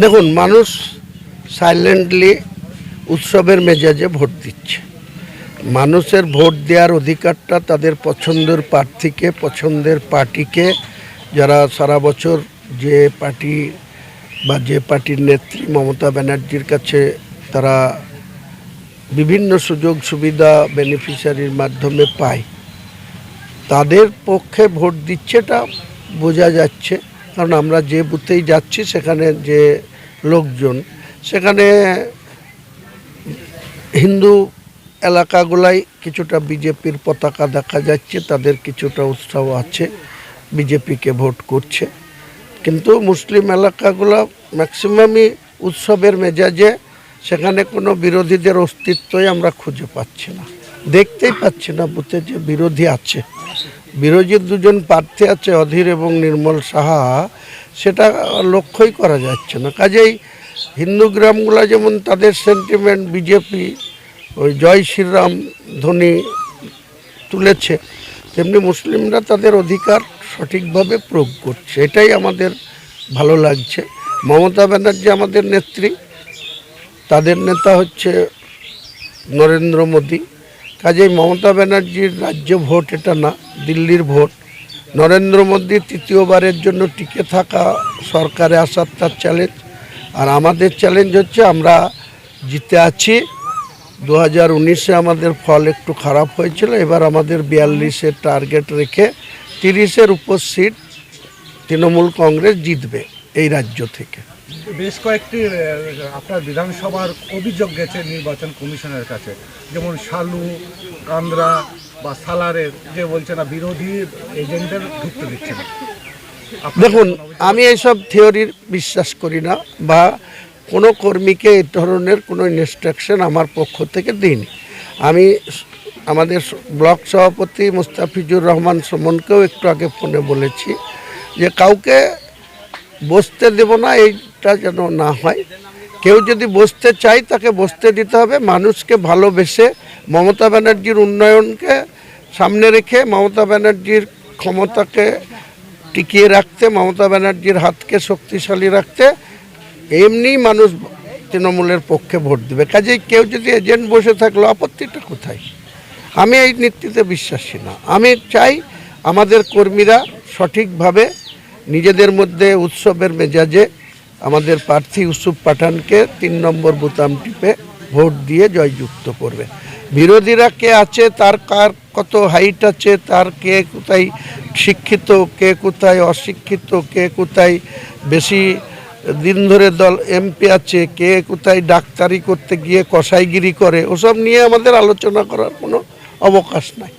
দেখুন, মানুষ সাইলেন্টলি উৎসবের মেজাজে ভোট দিচ্ছে। মানুষের ভোট দেওয়ার অধিকারটা তাদের পছন্দের প্রার্থীকে, পছন্দের পার্টিকে, যারা সারা বছর যে পার্টি বা যে পার্টির নেত্রী মমতা ব্যানার্জির কাছে তারা বিভিন্ন সুযোগ সুবিধা বেনিফিশিয়ারির মাধ্যমে পায়, তাদের পক্ষে ভোট দিচ্ছে এটা বোঝা যাচ্ছে। কারণ আমরা যে বুথেই যাচ্ছি, সেখানে যে লোকজন, সেখানে হিন্দু এলাকাগুলাই কিছুটা বিজেপির পতাকা দেখা যাচ্ছে, তাদের কিছুটা উৎসাহ আছে, বিজেপিকে ভোট করছে। কিন্তু মুসলিম এলাকাগুলো ম্যাক্সিমামই উৎসবের মেজাজে সেখানে কোনো বিরোধীদের অস্তিত্বই আমরা খুঁজে পাচ্ছি না। দেখতেই পাচ্ছি না বুথে যে বিরোধী আছে। বিরোধীর দুজন প্রার্থী আছে, অধীর এবং নির্মল সাহা। সেটা লক্ষ্যই করা যাচ্ছে না। কাজেই হিন্দু গ্রামগুলো যেমন তাদের সেন্টিমেন্ট বিজেপি, ওই জয় শ্রীরাম ধ্বনি তুলেছে, তেমনি মুসলিমরা তাদের অধিকার সঠিকভাবে প্রয়োগ করছে। এটাই আমাদের ভালো লাগছে। মমতা ব্যানার্জি আমাদের নেত্রী। তাদের নেতা হচ্ছে নরেন্দ্র মোদী। কাজেই মমতা ব্যানার্জির রাজ্য ভোট এটা না, দিল্লির ভোট। নরেন্দ্র মোদী তৃতীয়বারের জন্য টিকে থাকা সরকারে আসার তার চ্যালেঞ্জ আর আমাদের চ্যালেঞ্জ হচ্ছে আমরা জিতে আছি। দু হাজার উনিশে আমাদের ফল একটু খারাপ হয়েছিল, এবার আমাদের বিয়াল্লিশের টার্গেট রেখে তিরিশের উপর সিট তৃণমূল কংগ্রেস জিতবে এই রাজ্য থেকে। বেশ কয়েকটি আপনার বিধানসভার অভিযোগ গেছে নির্বাচন কমিশনের কাছে। যেমন শালু, কান্দ্রা বা সালারের যে বলছে না, বিরোধী এজেন্টদের ঢুকতে দিচ্ছে না। দেখুন, আমি এইসব থিওরির বিশ্বাস করি না বা কোনো কর্মীকে এই ধরনের কোনো ইনস্ট্রাকশন আমার পক্ষ থেকে দিইনি। আমি আমাদের ব্লক সভাপতি মুস্তাফিজুর রহমান সুমনকেও একটু আগে ফোনে বলেছি যে কাউকে বসতে দেব না এইটা যেন না হয়। কেউ যদি বসতে চায় তাকে বসতে দিতে হবে। মানুষকে ভালোবেসে মমতা ব্যানার্জির উন্নয়নকে সামনে রেখে, মমতা ব্যানার্জির ক্ষমতাকে টিকিয়ে রাখতে, মমতা ব্যানার্জির হাতকে শক্তিশালী রাখতে, এমনি মানুষ তৃণমূলের পক্ষে ভোট দেবে। কাজেই কেউ যদি এজেন্ট বসে থাকল, আপত্তিটা কোথায়? আমি এই নীতিতে বিশ্বাসী না। আমি চাই আমাদের কর্মীরা সঠিকভাবে নিজেদের মধ্যে উৎসবের মেজাজে আমাদের প্রার্থী ইউসুফ পাঠানকে তিন নম্বর বুতাম টিপে ভোট দিয়ে জয়যুক্ত করবে। বিরোধীরা কে আছে, তার কার কত হাইট আছে, তার কে কোথায় শিক্ষিত, কে কোথায় অশিক্ষিত, কে কোথায় বেশি দিন ধরে দল এমপি আছে, কে কোথায় ডাক্তারি করতে গিয়ে কসাইগিরি করে, ওসব নিয়ে আমাদের আলোচনা করার কোনো অবকাশ নাই।